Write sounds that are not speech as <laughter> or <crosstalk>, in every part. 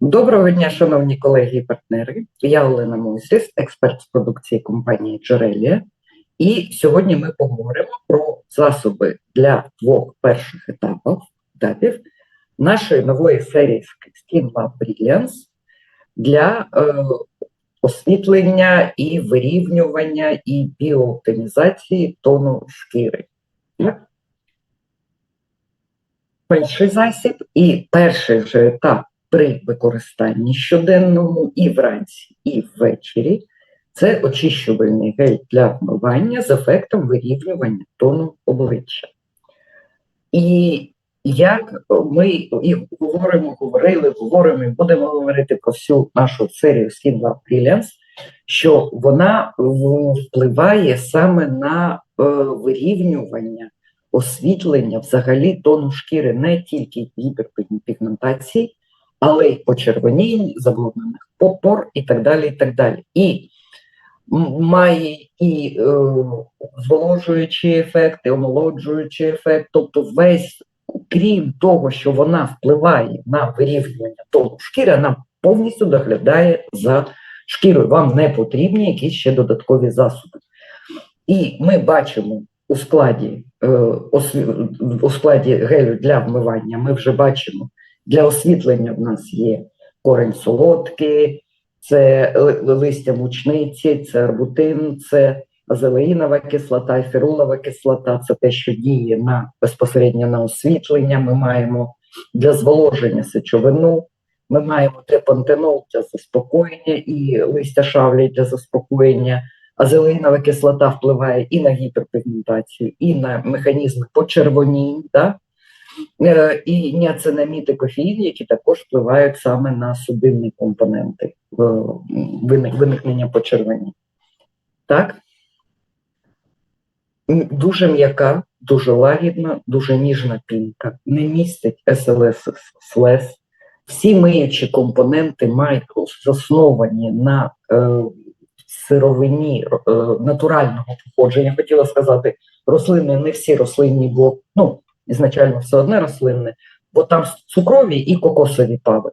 Доброго дня, шановні колеги і партнери. Я Олена Мойсіс, експерт з продукції компанії Джерелія. І сьогодні ми поговоримо про засоби для двох перших етапів, етапів нашої нової серії Skin Lab Brilliance для е, освітлення і вирівнювання і біооптимізації тону шкіри. Так? Перший засіб і перший же етап при використанні щоденному і вранці, і ввечері це очищувальний гель для вмивання з ефектом вирівнювання тону обличчя. І як ми і говоримо, говорили, говоримо і будемо говорити про всю нашу серію Skin Lab Brilliance, що вона впливає саме на е, вирівнювання, освітлення взагалі тону шкіри, не тільки гіперпігментації, але й почервонінь, забруднених попор і так далі. І так далі. І має і е, зволожуючий ефект, і омолоджуючий ефект, тобто весь, крім того, що вона впливає на вирівнювання тону шкіри, вона повністю доглядає за шкірою. Вам не потрібні якісь ще додаткові засоби. І ми бачимо у складі, е, у складі гелю для вмивання, ми вже бачимо для освітлення в нас є корень солодкий, це листя мучниці, це арбутин, це азелеїнова кислота, ферулова кислота це те, що діє на безпосередньо на освітлення. Ми маємо для зволоження сечовину, ми маємо трипантенол для заспокоєння і листя шавлі для заспокоєння. Азелеїнова кислота впливає і на гіперпігментацію, і на механізми почервонінь. Да? Е, і ніацинамід і кофеїн, які також впливають саме на судинні компоненти е, виникнення почервоніння. Так? Дуже м'яка, дуже лагідна, дуже ніжна пінка, не містить СЛС слез. Всі миючі компоненти мають засновані на е, сировині е, натурального походження. Хотіла сказати, рослини не всі рослинні, бо ну, ізначально все одне рослинне, бо там цукрові і кокосові пави.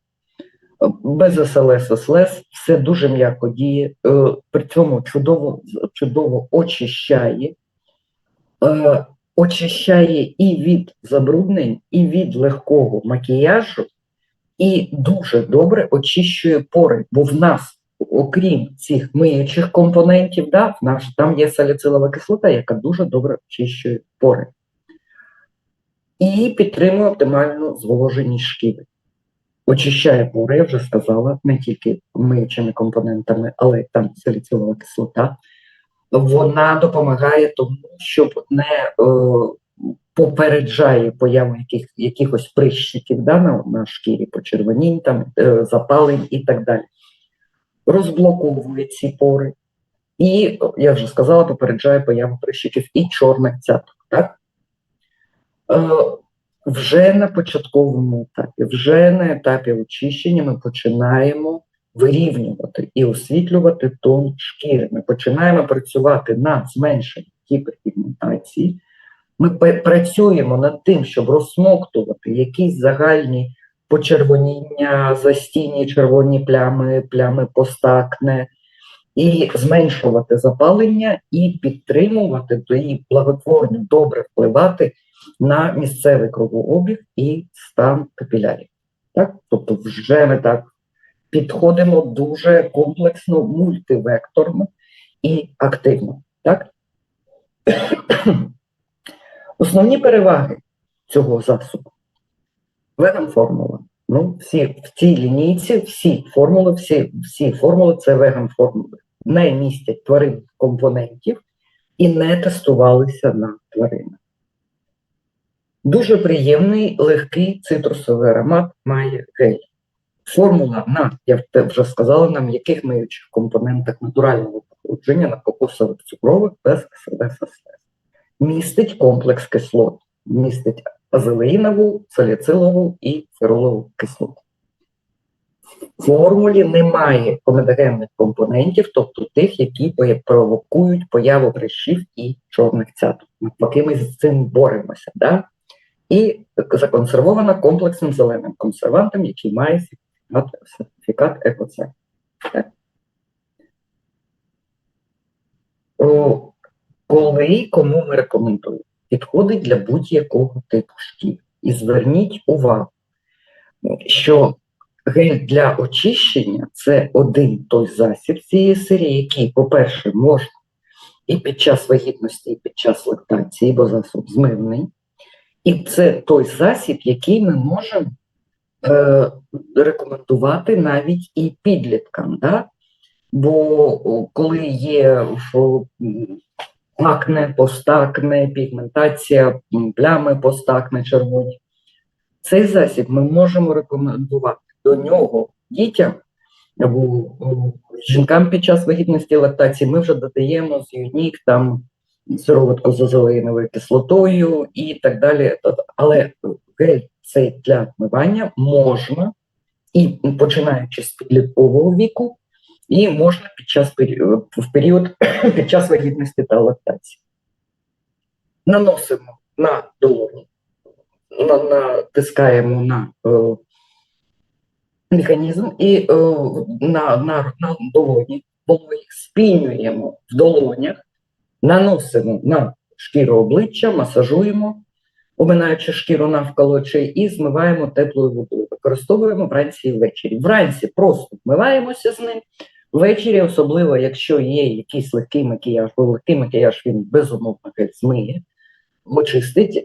Без СЛС, СЛС, все дуже м'яко діє, е, при цьому чудово, чудово очищає, е, очищає і від забруднень, і від легкого макіяжу, і дуже добре очищує пори, бо в нас, окрім цих миючих компонентів, да, в нас там є саліцилова кислота, яка дуже добре очищує пори і підтримує оптимальну зволоженість шкіри. Очищає пори, я вже сказала, не тільки миючими компонентами, але й там саліцилова кислота. Вона допомагає тому, щоб не е, попереджає появу яких, якихось прищиків да, на, на шкірі, почервонінь, там, е, запалень і так далі. Розблоковує ці пори. І, я вже сказала, попереджає появу прищиків і чорних цяток. Так? Е, вже на початковому етапі, вже на етапі очищення ми починаємо вирівнювати і освітлювати тон шкіри. Ми починаємо працювати над зменшенням гіперпігментації. Ми працюємо над тим, щоб розсмоктувати якісь загальні почервоніння, застійні червоні плями, плями постакне, і зменшувати запалення, і підтримувати і благотворно добре впливати на місцевий кровообіг і стан капілярів. Так? Тобто вже ми так підходимо дуже комплексно, мультивекторно і активно. Так? <clears throat> Основні переваги цього засобу. Веган формула. Ну, всі в цій лінійці, всі формули, всі, всі формули це веган формули. Не містять тваринних компонентів і не тестувалися на тваринах. Дуже приємний, легкий цитрусовий аромат має гель. Формула на, я вже сказала, на м'яких миючих компонентах натурального походження на кокосових цукрових без СЛС. Містить комплекс кислот, містить азелеїнову, саліцилову і феролову кислоту. В формулі немає комедогенних компонентів, тобто тих, які провокують появу прищів і чорних цяток. Навпаки, ми з цим боремося. Да? І законсервована комплексним зеленим консервантом, який має сертифікат ЕКОЦЕ. Так. Коли кому ми рекомендуємо? Підходить для будь-якого типу шкір. І зверніть увагу, що гель для очищення це один той засіб цієї серії, який, по-перше, можна і під час вагітності, і під час лактації, бо засіб змивний. І це той засіб, який ми можемо е, рекомендувати навіть і підліткам. Да? Бо коли є акне, постакне, пігментація, плями постакне червоні, цей засіб ми можемо рекомендувати до нього дітям або жінкам під час вагітності лактації. Ми вже додаємо з юнік там сироватку з азелеїновою кислотою і так далі. Але гель цей для вмивання можна і починаючи з підліткового віку, і можна під час пері- в період <clears throat> під час вагітності та лактації. Наносимо на долоні, на, натискаємо на е, механізм і е, на, на, на долоні вологі спінюємо в долонях, наносимо на шкіру обличчя, масажуємо, оминаючи шкіру навколо очей, і змиваємо теплою водою. Використовуємо вранці і ввечері. Вранці просто вмиваємося з ним. Ввечері, особливо, якщо є якийсь легкий макіяж, бо легкий макіяж він безумовно змиє, очистить, е,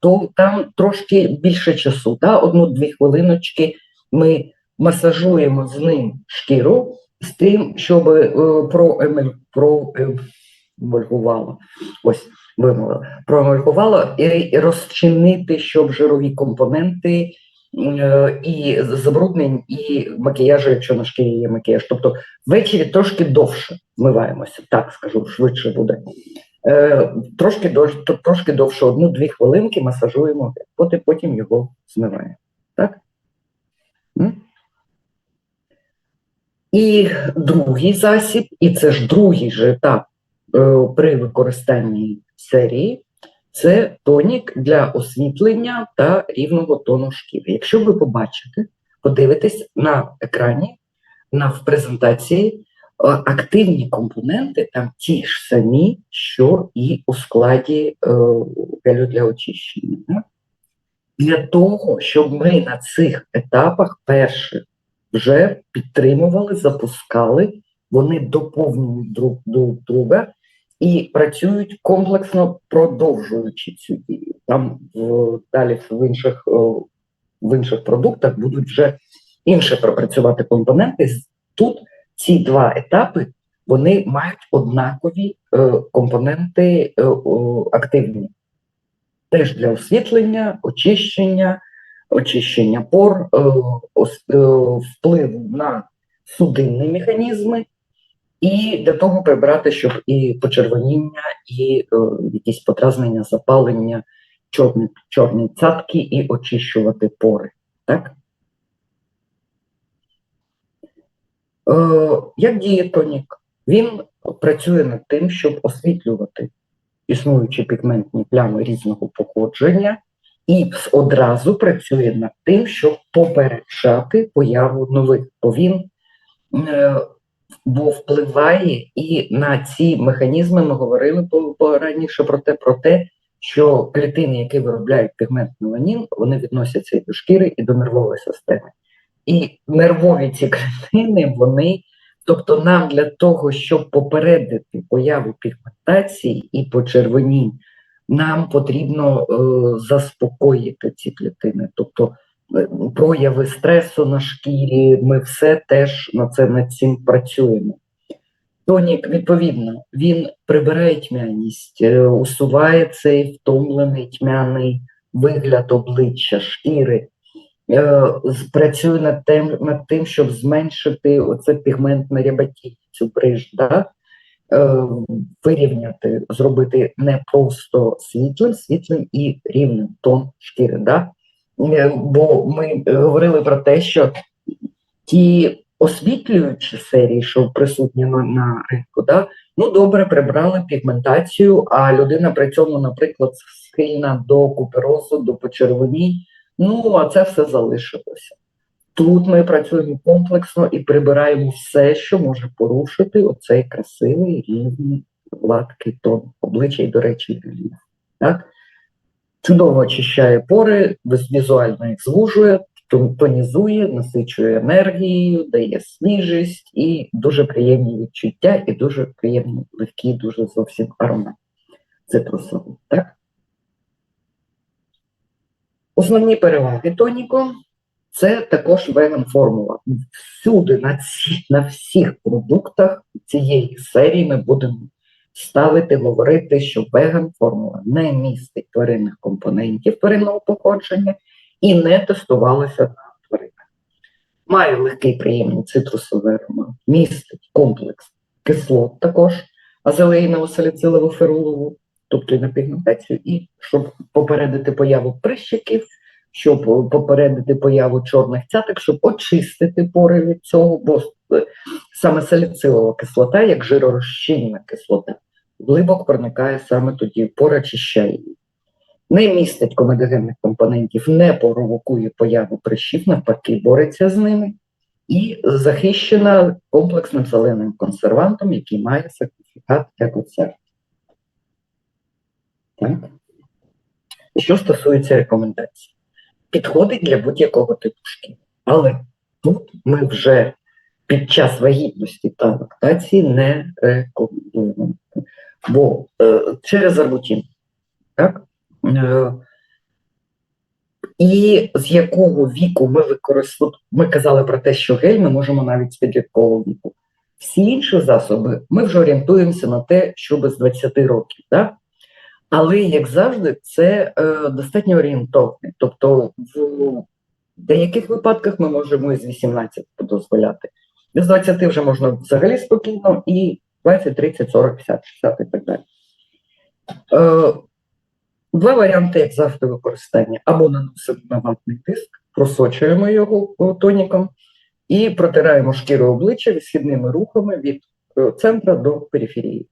то там трошки більше часу. Да? Одну-дві хвилиночки ми масажуємо з ним шкіру з тим, щоб е, проемель, проемульгувало, ось вимовила, проемульгувало і, і розчинити, щоб жирові компоненти е, і забруднень, і макіяжу, якщо на шкірі є макіяж. Тобто ввечері трошки довше вмиваємося, так скажу, швидше буде. Е, трошки, дов- трошки довше, одну-дві хвилинки масажуємо, потім, потім його змиваємо. Так? І другий засіб, і це ж другий же етап при використанні серії, це тонік для освітлення та рівного тону шкіри. Якщо ви побачите, подивитесь на екрані, на в презентації, е, активні компоненти там ті ж самі, що і у складі е, гелю для очищення. Для того, щоб ми на цих етапах перше вже підтримували, запускали, вони доповнюють друг друга і працюють комплексно, продовжуючи цю дію. Там в, далі в інших, е, в інших продуктах будуть вже інше пропрацювати компоненти. Тут ці два етапи вони мають однакові е, компоненти е, активні. Теж для освітлення, очищення, очищення пор, е, е, вплив на судинні механізми, і для того прибрати, щоб і почервоніння, і е, якісь подразнення, запалення, чорні, чорні цятки, і очищувати пори. Так? Е, як діє тонік? Він працює над тим, щоб освітлювати існуючі пігментні плями різного походження, і одразу працює над тим, щоб попереджати появу нових, бо він е, бо впливає і на ці механізми. Ми говорили раніше про те, про те, що клітини, які виробляють пігмент меланін, вони відносяться і до шкіри, і до нервової системи. І нервові ці клітини, вони, тобто нам для того, щоб попередити появу пігментації і почервонінь, нам потрібно е, заспокоїти ці клітини. Тобто прояви стресу на шкірі, ми все теж на це над цим працюємо. Тонік, відповідно, він прибирає тьмяність, е, усуває цей втомлений тьмяний вигляд обличчя, шкіри, е, працює над тим, над тим, щоб зменшити оце пігментне рябатіння, цю бриж, да? е, вирівняти, зробити не просто світлим, світлим і рівним тон шкіри. Да? Е, Бо ми говорили про те, що ті освітлюючі серії, що присутні на, на ринку, да? ну добре прибрали пігментацію, а людина при цьому, наприклад, схильна до куперозу, до почервонінь. Ну, а це все залишилося. Тут ми працюємо комплексно і прибираємо все, що може порушити оцей красивий рівний гладкий тон обличчя і, до речі. Так? Чудово очищає пори, візуально їх звужує, тонізує, насичує енергією, дає свіжість і дуже приємні відчуття, і дуже приємний, легкий, дуже зовсім аромат цитрусовий. Так? Основні переваги тоніку це також веган формула. Всюди на, ці, на всіх продуктах цієї серії ми будемо ставити, говорити, що веган формула не містить тваринних компонентів тваринного походження і не тестувалася на тваринах. Має легкий приємний цитрусовий аромат, містить комплекс кислот також, азелеїнову саліцилову ферулову, тобто на пігментацію, і щоб попередити появу прищиків, щоб попередити появу чорних цяток, щоб очистити пори від цього, бо е, саме саліцилова кислота, як жиророзчинна кислота, глибоко проникає саме тоді, в пори очищає її. Не містить комедогенних компонентів, не провокує появу прищів, навпаки, бореться з ними, і захищена комплексним зеленим консервантом, який має сертифікат екоцерт. Так. Що стосується рекомендацій, підходить для будь-якого типу шкіри. Але тут ми вже під час вагітності та лактації не рекомендуємо. Бо е, через арбутін, так? Е, і з якого віку ми використовуємо, ми казали про те, що гель ми можемо навіть з підліткового віку. Всі інші засоби ми вже орієнтуємося на те, що без 20 років. Так? Але, як завжди, це е, достатньо орієнтовне. Тобто, в деяких випадках ми можемо і з 18 дозволяти. З 20 вже можна взагалі спокійно, і 20, 30, 40, 50, 60 і так далі. Е, два варіанти, як завжди, використання. Або наносимо на ватний диск, просочуємо його тоніком і протираємо шкіру обличчя відсхідними рухами від е, центра до периферії.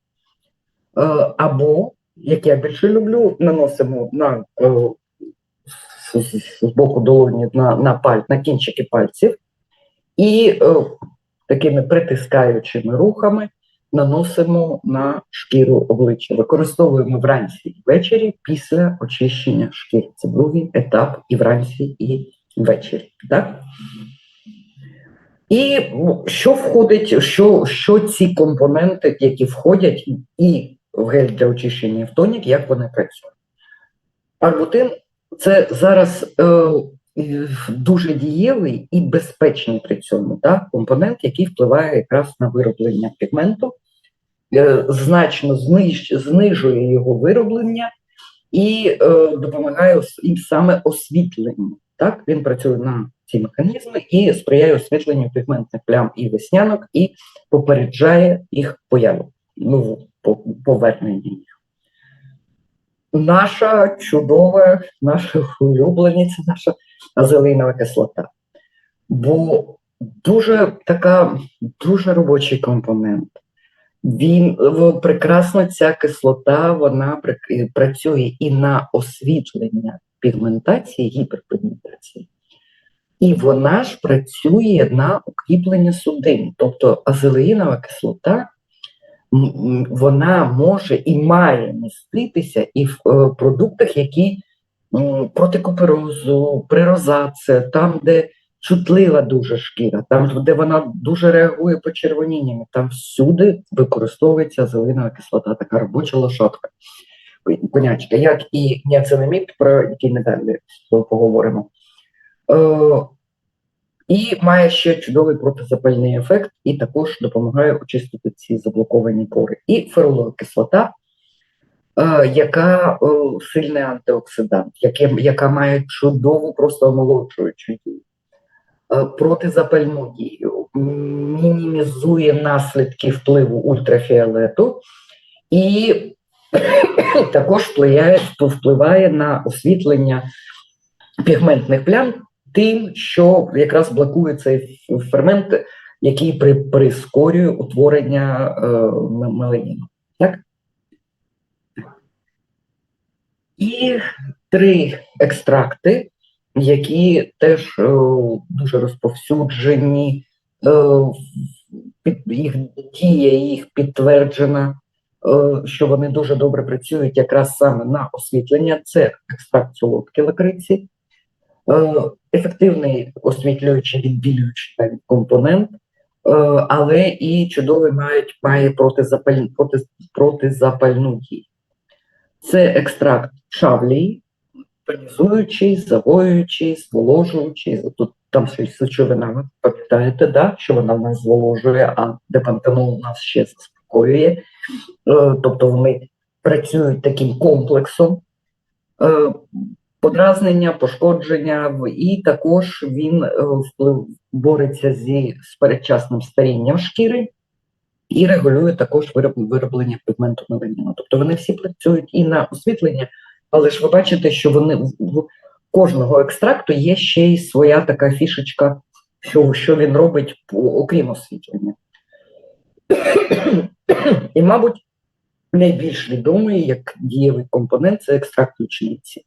Е, або як я більше люблю, наносимо на е, з, боку долоні на, на, паль, на кінчики пальців і е, такими притискаючими рухами наносимо на шкіру обличчя. Використовуємо вранці і ввечері після очищення шкіри. Це другий етап і вранці, і ввечері. Так? І ну, що входить, що, що ці компоненти, які входять і в гель для очищення в тонік, як вони працюють? Арбутин це зараз е, дуже дієвий і безпечний при цьому так, компонент, який впливає якраз на вироблення пігменту, е, значно зниж, знижує його вироблення і е, допомагає їм саме освітленню. Так, він працює на ці механізми і сприяє освітленню пігментних плям і веснянок, і попереджає їх появу, нову повернення їх. Наша чудова, наша улюблениця, наша азелинова кислота. Бо дуже така, дуже робочий компонент. Він прекрасно ця кислота, вона працює і на освітлення пігментації, гіперпігментації, і вона ж працює на укріплення судин. Тобто азелеїнова кислота вона може і має міститися і в е, продуктах, які проти куперозу, при розаце, там, де чутлива дуже шкіра, там, де вона дуже реагує по почервоніннями, там всюди використовується зеленова кислота, така робоча лошадка. Конячка, як і ніацинамід, про який ми далі поговоримо. І має ще чудовий протизапальний ефект, і також допомагає очистити ці заблоковані пори. І ферулова кислота, е, яка е, сильний антиоксидант, яка має чудову, просто омолоджуючу дію, е, протизапальну дію, мінімізує наслідки впливу ультрафіолету і <coughs> також впливає, впливає на освітлення пігментних плям тим, що якраз блокує цей фермент, який при, прискорює утворення е, м- меланіну. Так? І три екстракти, які теж е, дуже розповсюджені, е, під, їх дія їх підтверджена, е, що вони дуже добре працюють якраз саме на освітлення. Це екстракт солодкі лакриці, е, ефективний освітлюючий відбілюючий компонент, е, але і чудовий мають має протизапаль, проти, протизапальну дію. Це екстракт шавлії, тонізуючий, завоюючий, зволожуючий. Тут там щось з сечовинами, пам'ятаєте, да? що вона в нас зволожує, а депантенол нас ще заспокоює. Е, Тобто вони працюють таким комплексом е, подразнення, пошкодження, і також він е, бореться зі з передчасним старінням шкіри і регулює також вироб, вироблення пігменту меланіну. Тобто вони всі працюють і на освітлення, але ж ви бачите, що вони в кожного екстракту є ще й своя така фішечка, що, що він робить окрім освітлення. І, мабуть, найбільш відомий як дієвий компонент це екстракт ячниці.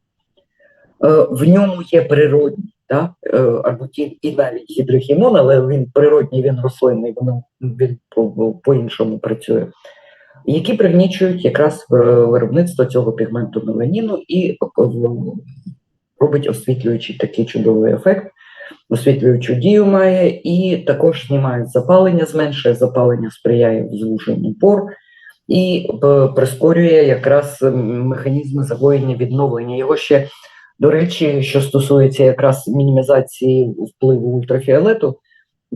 Е, В ньому є природній да, е, арбутін і навіть гідрохімон, але він природній, він рослинний, воно він по- по-іншому працює, які пригнічують якраз е, виробництво цього пігменту меланіну і робить освітлюючий такий чудовий ефект, освітлюючу дію має, і також знімає запалення, зменшує запалення, сприяє звуженню пор і прискорює якраз механізми загоєння відновлення. Його ще, до речі, що стосується якраз мінімізації впливу ультрафіолету,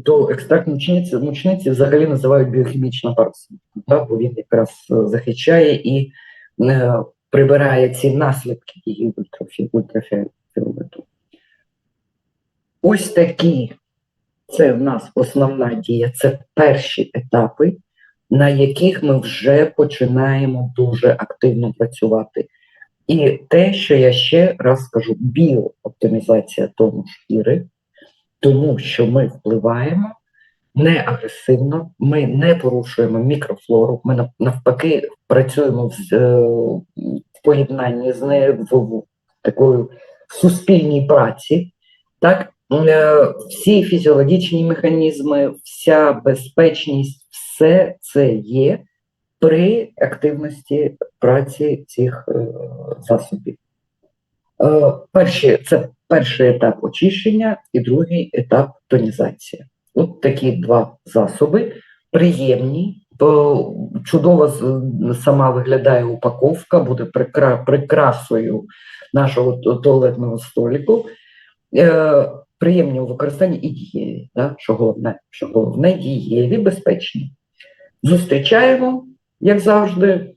то екстракт мучниці, мучниці взагалі називають біохімічна парасоль, бо він якраз е, захищає і е, прибирає ці наслідки її ультрафі, ультрафіолету. Ось такі, це в нас основна дія, це перші етапи, на яких ми вже починаємо дуже активно працювати. І те, що я ще раз скажу, біооптимізація тону шкіри, тому що ми впливаємо не агресивно, ми не порушуємо мікрофлору, ми навпаки працюємо в, е, в поєднанні з нею в, в такої суспільній праці. Так, Е, всі фізіологічні механізми, вся безпечність, все це є при активності праці цих е, засобів. Е, перші, це перший етап очищення і другий етап тонізація. От такі два засоби приємні, чудово сама виглядає упаковка, буде прикрасою нашого туалетного століку. Е, приємні у використанні і дієві, да? що головне, що головне дієві, безпечні. Зустрічаємо, як завжди, е,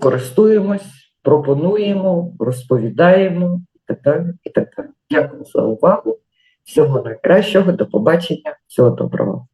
користуємось, пропонуємо, розповідаємо і так далі. І так далі. Дякую за увагу. Всього найкращого, до побачення, всього доброго.